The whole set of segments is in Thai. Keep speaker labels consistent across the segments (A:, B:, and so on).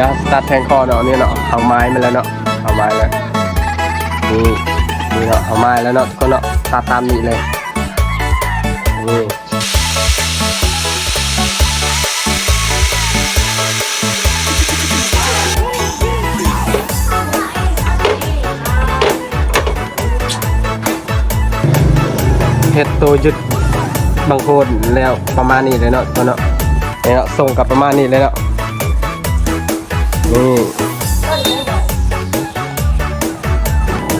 A: ดี๋ยวสตาร์ทแทงคอเนาะนี่เนาะเอาไม้มาแล้วเนาะเอาไม้แล้วนี่นี่เนาะเอาไม้แล้วเนาะทุกคนเนาะตาตามนี้เลยนี่เฮ็ดตัวยึดบางคนแล้วประมาณนี้เลยเนาะกคนเนาะนี่เนาะส่งกับประมาณนี้เลยเนาะ นี่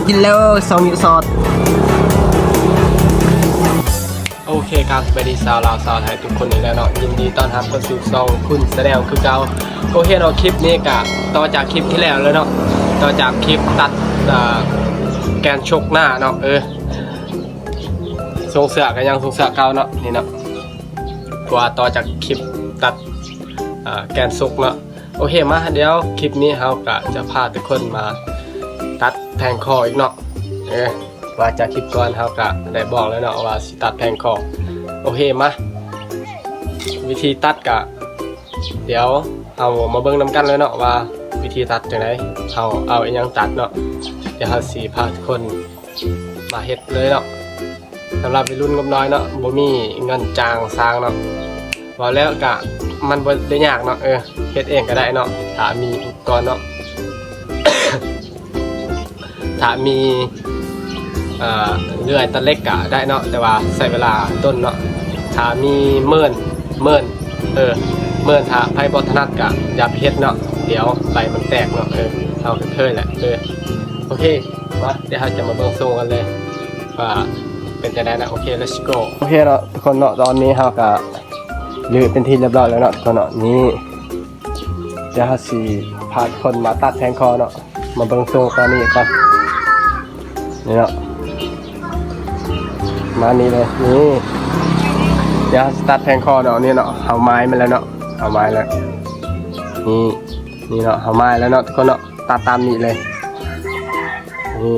A: กินแล้วสองมิซอสโอเคครับสวัสดีสาวลาวสาวไทยทุกคนอีกแล้วเนาะยินดีต้อนรับเข้าสู่ซองคุณแสดงคือเก่าโอเคเนาะคลิปนี้กะต่อจากคลิปที่แล้วเลยเนาะต่อจากคลิปตัดแกนชกหน้าเนาะเออทรงเสือกันยังทรงเสือเก่าเนาะนี่เนาะกว่าต่อจากคลิปตัดแกนซุกเนาะ โอเคมาเดี๋ยวคลิปนี้เราก็จะพาทุกคนมาตัดแทงคออีกเนาะเออว่าจากคลิปก่อนเราก็ได้บอกแล้วเนาะว่าสิตัดแทงคอโอเคมาวิธีตัดกะเดี๋ยวเอามาเบิ่งนํกันเลยเนาะว่าวิธีตัดจังไดเอาเอาอีหยังตัดเนาะเดี๋ยวเราสิพาทุกคนมาเฮ็ดเลยเนาะสำหรับวัยรุ่นกบน้อยเนาะบ่มีเงินจ้างสร้างเนาะ ว่าแล้วกะมันบ่ได้ยากเนาะเออเฮ็ดเองก็ได้เนาะถ้ามีอุปกรณ์เนาะถ้ามีเอ่อเลื่อยตะเล็กกะได้เนาะแต่ว่าใช้เวลาต้นเนาะถ้ามีเมินเมินเออเมินถ้าไผบ่ถนัดกะอย่าเฮ็ดเนาะเดี๋ยวใบมันแตกเนาะเออเอาเคยๆแหละเออโอเคมาเดี๋ยวเราจะมาเบิ่งโซงกันเลยว่าเป็นจะได้นะโอเค let's go โอเคเนาะทุกคนเนาะตอนนี้เฮาก็ ยืดเป็นที่เรียบร้อยแล้วเนาะตัวเนาะนี่จะหาสีพาคนมาตัดแทงคอเนาะมาเบิ่งโซ่ตอนนี้ก่อนนี่เนาะมานี่เลยนี่เดี๋ยวสตัดแทงคอเนาะนี่เนาะเอาไม้มาแล้วเนาะเอาไม้แล้วนี่นี่เนาะเอาไม้แล้วเนาะทุกคนเนาะตัดตามนี้เลยนี่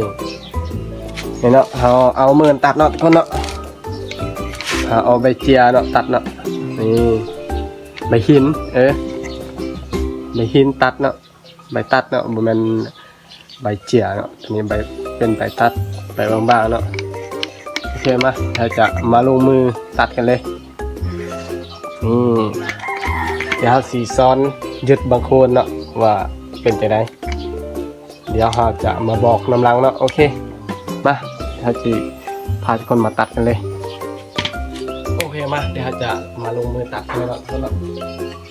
A: นี่เนาะเอาเอาเมือตัดเนาะทุกคนเนาะเอาเอาใบเจียเนาะตัดเนาะ นี่ใบหิน เออใบหินตัดเนาะใบตัดเนาะบ่แม่นใบเจียเนาะอันนี้ใบเป็นใบตัดใบบางๆเนาะโอเคมาเราจะมาลงมือตัดกันเลยนี่เดี๋ยวเราสีซ้อนยึดบางโคนเนาะว่าเป็นไปได้เดี๋ยวเราจะมาบอกนำลังเนาะโอเคมาเราจะพาทุกคนมาตัดกันเลย เคมาเดี๋ยวจะมาลงมือตัดเล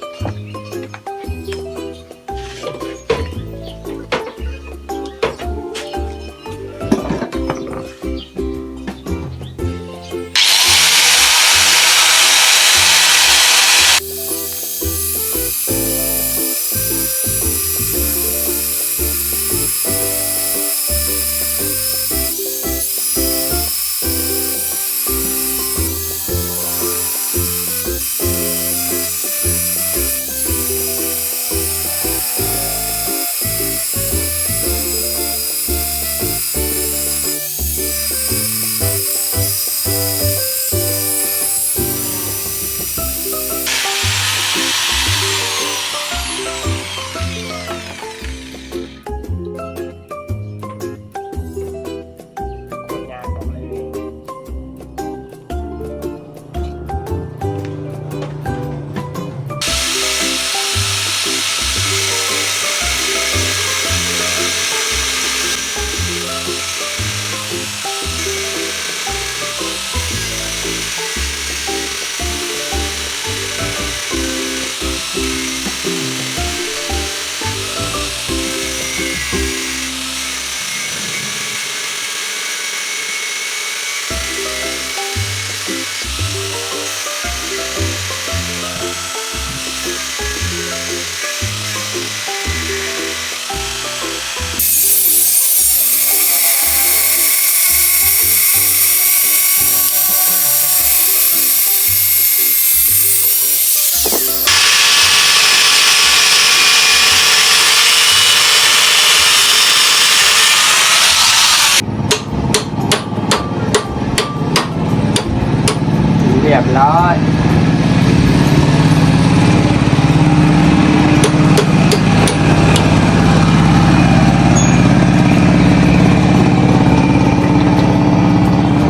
A: ้ย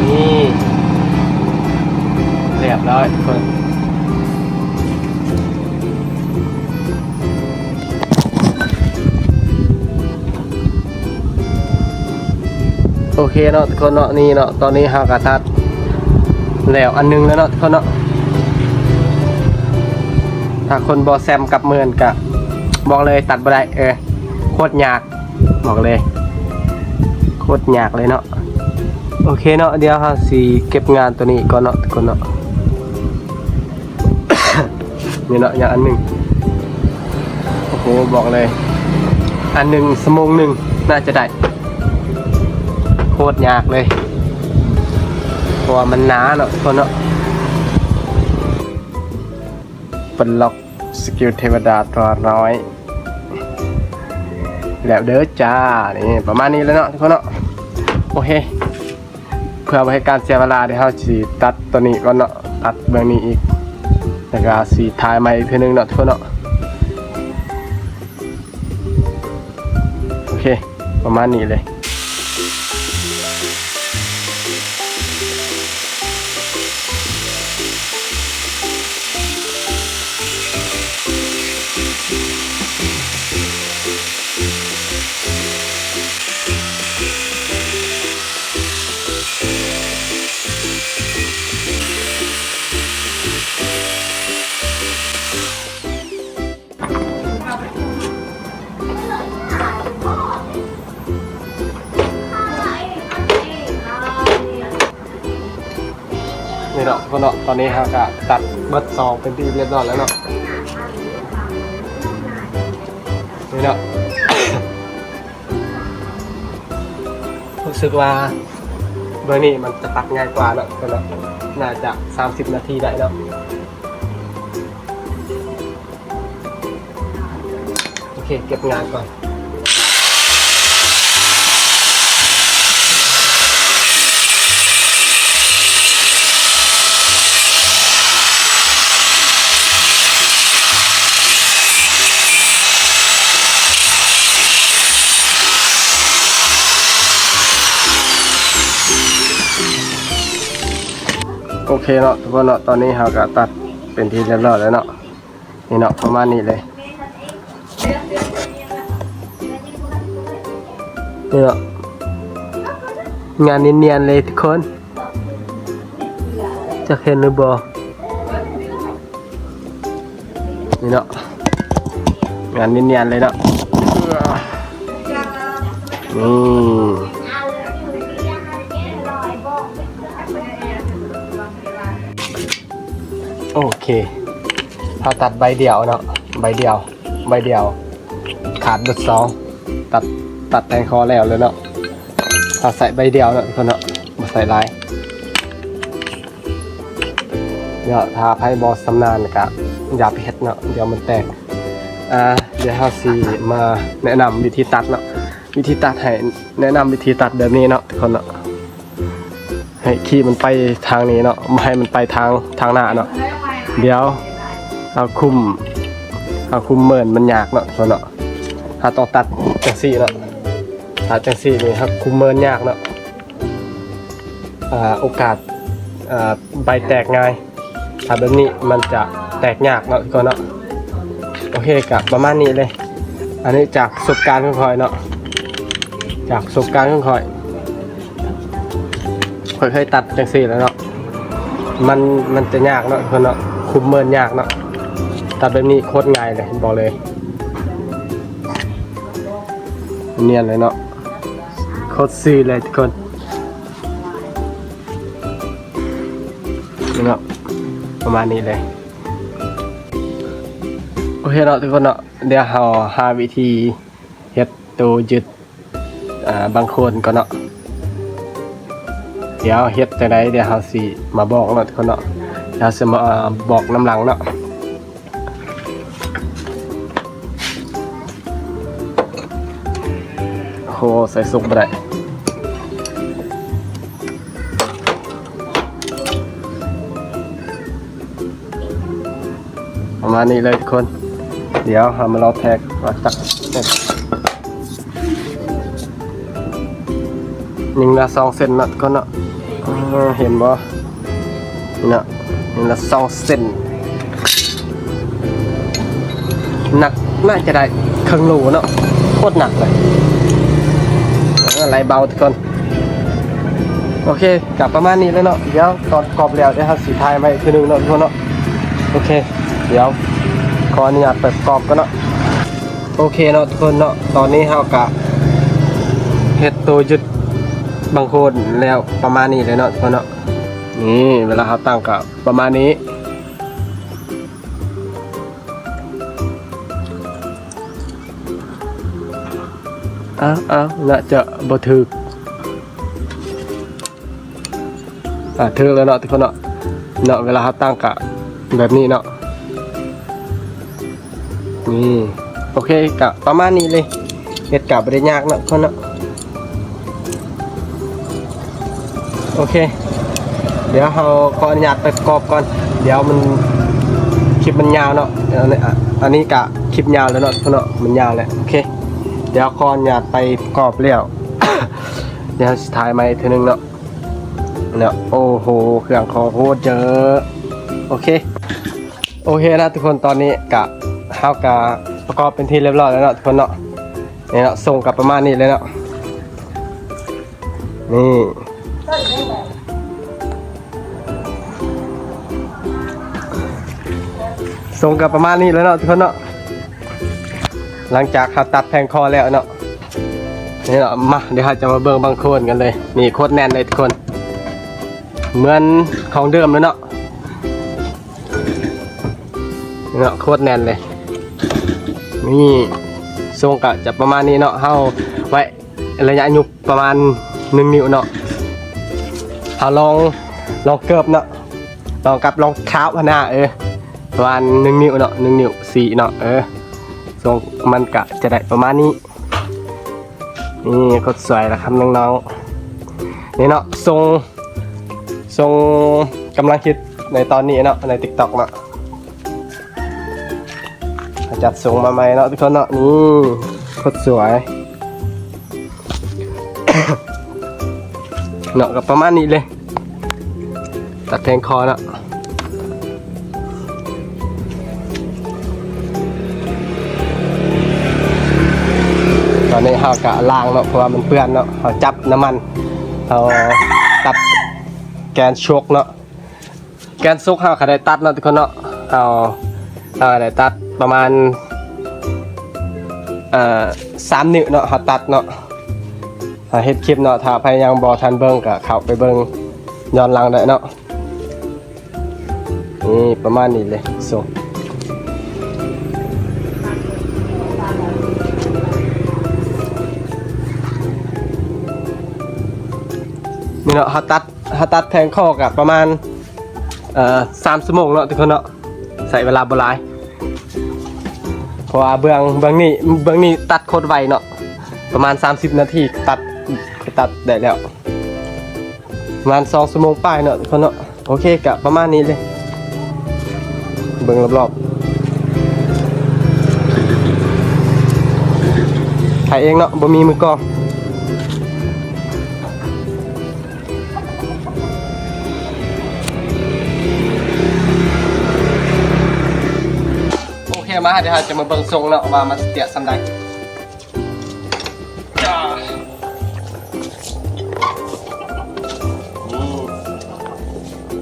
A: นี่เรียบร้อยคนโอเคเนาะทุกคนเนาะนี่เนาะตอนนี้เฮากระทา แล้วอันหนึงแล้วเนาะทุกคนเนาะถ้าคนบอแซมกับเมือนกะบอกเลยตัดบ่ได้เออโคตรยากบอกเลย โคตรยากเลยเนาะโอเคเนาะเดี๋ยวเฮาสิเก็บงานตัวนี้ก่อนเนาะทุกคนเนาะนี่เนาะอย่างอันหนึ่งโอ้โหบอกเลย อันหนึ่งสมงหนึ่งน่าจะได้โคตรยากเลย ราะว่ามันหนาเนาะทุกคนเนาะเป็นล็อกสกิลเทวดาตัวน้อย แล้วเด้อจ้า นี่ประมาณนี้แล้วเนาะทุกคนเนาะโอเค เพื่อไม่ให้การเสียเวลาเดี๋ยวเราสีตัดตัวนี้ก่อนเนาะตัดเบื้องนี้อีกแล้วก็สีทายใหม่อีกเพื่อนึงเนาะทุกคนเนาะโอเค ประมาณนี้เลย เนาะตอนนี้ฮะก็ตัดเบิดซองเป็นที่เรียบร้อยแล้วเนาะนี่เนาะรู้สึกว่าเบอร์นี้มันจะตัดง่ายกว่าเนาะกคนเนาะน่าจะ 30 นาทีได้เนาะโอเคเก็บงานก่อน โอเคเนาะทุกคนเนาะตอนนี้เราก็ตัดเป็นที่เรียบร้อยแล้วเนาะนี่เนาะประมาณนี้เลยนี่เนาะงานเนียนๆเลยทุกคนจะเห็นหรือบ่นี่เนาะงานเนียนๆเลยเนาะนี่ โอเคเราตัดใบเดียวเนาะใบเดียว ใบเดียว ขาดดุดสองตัดตัดแทงคอแล้วเลยเนาะเราใส่ใบเดียวเนาะทุกคนเนาะมาใส่ลายเดี๋ยวถ้าไพ่บอสสำนานกะอย่าไปเฮ็ดเนาะเดี๋ยวมันแตกอ่าเดี๋ยวเราสีมาแนะนำวิธีตัดเนาะวิธีตัดให้แนะนำวิธีตัดแบบนี้เนาะทุกคนเนาะให้ขี้มันไปทางนี้เนาะไม่ให้มันไปทางทางหน้าเนาะ เดี๋ยวเอาคุมเอาคุมเมินมันยากเนาะส่วนเนาะถ้าต้องตัดจังซี่เนาะตัดจังซี่นี่ครับคุมเมินยากเนาะโอกาสใบแตกง่ายถ้าแบบนี้มันจะแตกยากเนาะกคนเนาะโอเคกับประมาณนี้เลย อันนี้จากประสบการณ์ของคอยเนาะจากประสบการณ์ของคอยคอยเคยตัดจังซี่แล้วเนาะมันมันจะยากเนาะคนเนาะ คุมเมินยากเนาะแต่แบบนี้โคตรง่ายเลยบอกเลย เนียนเลยเนาะโคตรซีเลยทุกคนเนาะประมาณนี้เลย โอเคเนาะทุกคนเนาะเดี๋ยวเราหาวิธีเฮ็ดตัวยึดบางคนก็เนาะเดี๋ยวเฮ็ดจังไดเดี๋ยวเฮาสิมาบอกเนาะทุกคนเนาะ เดี๋ยวสิมาบอกน้ำหลังเนาะโหใส่สุกบ่ได้ประมาณนี้เลยทุกคน เดี๋ยวเรามาลองแท็กว่าจักเส้นหนึ่งละสองเส้นเนาะทุกคนเนาะอ่าเห็นบ่เนี่ ยนี่ละสองเซนหนักน่าจะได้ครึ่งโลเนาะโคตรหนักเลยอะไรเบาทุกคนโอเคกับประมาณนี้แล้วเนาะเดี๋ยวตอนกรอบแล้วเดี๋ยวเราสีทายไปอีกทีหนึงเนาะทุกคนเนาะโอเค เดี๋ยวขออนุญาตเปิดกรอบกันเนาะโอเคเนาะทุกคนเนาะตอนนี้เรากะเฮ็ดตัวยึดบางคนแล้วประมาณนี้เลยเนาะทุกคนเนาะ นี่เวลาเราตั้งกะประมาณนี้ อ้าวอ้าวน่าจะบ่ถึกอ่าถึกแล้วเนาะทุกคนเนาะเนาะเวลาเขาตั้งกะแบบนี้เนาะนี่โอเคกะประมาณนี้เลยเฮ็ดกะบ่ได้ยากเนาะทุกคนเนาะโอเค เดี๋ยวเราขออนุญาตไปประกอบก่อน เดี๋ยวมันคลิปมันยาวเนาะอันนี้กะคลิปยาวแล้วเนาะทุกคนเนาะมันยาวแล้วโอเค เดี๋ยวคอนอยากไปประกอบเลี้ยวเดี๋ยวสุดท้ายมาอีกทีนึงเนาะเนี่ยโอ้โหเครื่องของโคตรเยอะโอเคโอเคนะทุกคนตอนนี้กะเข้ากะประกอบเป็นที่เรียบร้อยแล้วเนาะทุกคนเนาะเนี่เนาะส่งกับประมาณนี้เลยเนาะนี่ ส่งกับประมาณนี้แล้วเนาะทุกคนเนาะหลังจากเขาตัดแพงคอแล้วเนาะนี่เนาะมาเดี๋ยวเราจะมาเบิ่งบางโคนกันเลยนี่โคตรแน่นเลยทุกคน เหมือนของเดิมเลยเนาะเนาะโคตรแน่นเลย นี่ทรงกะจะประมาณนี้เนาะเฮาไว้ระยะยุบประมาณหนึ่งนิ้วเนาะเอาลองลองเกิบเนาะลองกับลองเท้าพนาเออ ประมาณหนึ่งนิ้วเนาะหนึ่งนิ้วสี่เนาะเออทรงมันกะจะได้ประมาณนี้นี่โคตรสวยแล้วครับน้องๆนี่เนาะทรงทรงกำลังคิดในตอนนี้เนาะใน t ิ k t o k เนาะจัดทรงมาใหม่เนาะทุกคนเนาะนี่โคตรสวยเนาะกับประมาณนี้เลยตัดแทงคอเนาะ เรากะล้างเนาะเพราะว่ามันเปื้อนเนาะเราจับน้ำมันเราตัดแกนชกเนาะแกนซุกเราก็ได้ตัดเนาะทุกคนเนาะเราเราได้ตัดประมาณเอ่อสามนิ้วเนาะเราตัดเนาะถ้าเฮ็ดคลิปเนาะถ้าใครยังบ่ทันเบิ่งก็เข้าไปเบิ่งย้อนหลังได้เนาะนี่ประมาณนี้เลยส่ง นี่เนาะเขาตัดเขาตัดแทงข้อกับประมาณเอ่อสามชั่วโมงเนาะทุกคนเนาะใส่เวลาบหลายเพราะว่าเบื้องเบื้องนี้เบื้องนี้ตัดโคตรไวเนาะประมาณ 30 นาทีตัดตัดได้แล้วประมาณ2ชั่วโมงป้ายเนาะทุกคนเนาะโอเคกับประมาณนี้เลยเบื้องรอบๆถ่ายเองเนาะบ่มีมือกล้อง เคมาเดี๋ยวเราจะมาเบิ่งทรงเนาะว่ามันเตี้ยสำใดจ้า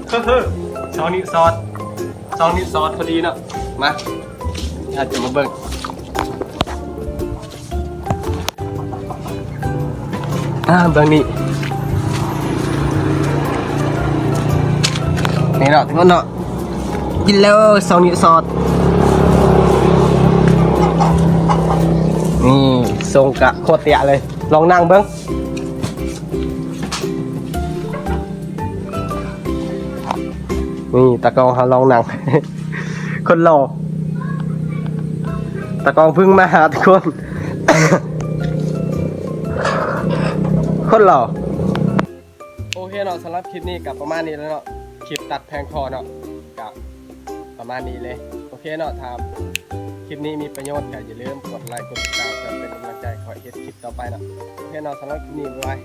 A: เฮ้อสองนิ้วซอสสองนิ้วซอสพอดีเนาะมาเดี๋ยวเราจะมาเบิ่งอ่าเบิ่งนี่นี่เนาะทุกคนเนาะกินแล้วสองนิ้วซอส ทรงกะโคตรเตะเลย ลองนั่งเบิ้งนี่ตะกองเขาลองนั่ง คนหล่อตะกองเพึ่งมาหาทุกคน คนหล่อโอเคเนาะสำหรับคลิปนี้กับประมาณนี้แล้วเนาะคลิปตัดแพงคอเนาะกับประมาณนี้เลย โอเคเนาะทำ คลิปนี้มีประโยชน์ก็อย่าลืมกดไลค์กดติดตามเพื่อเป็นกำลังใจขอยเฮ็ดคลิปต่อไปเนาะโอเคเนาะสำหรับคลิปนี้บ๊ายบาย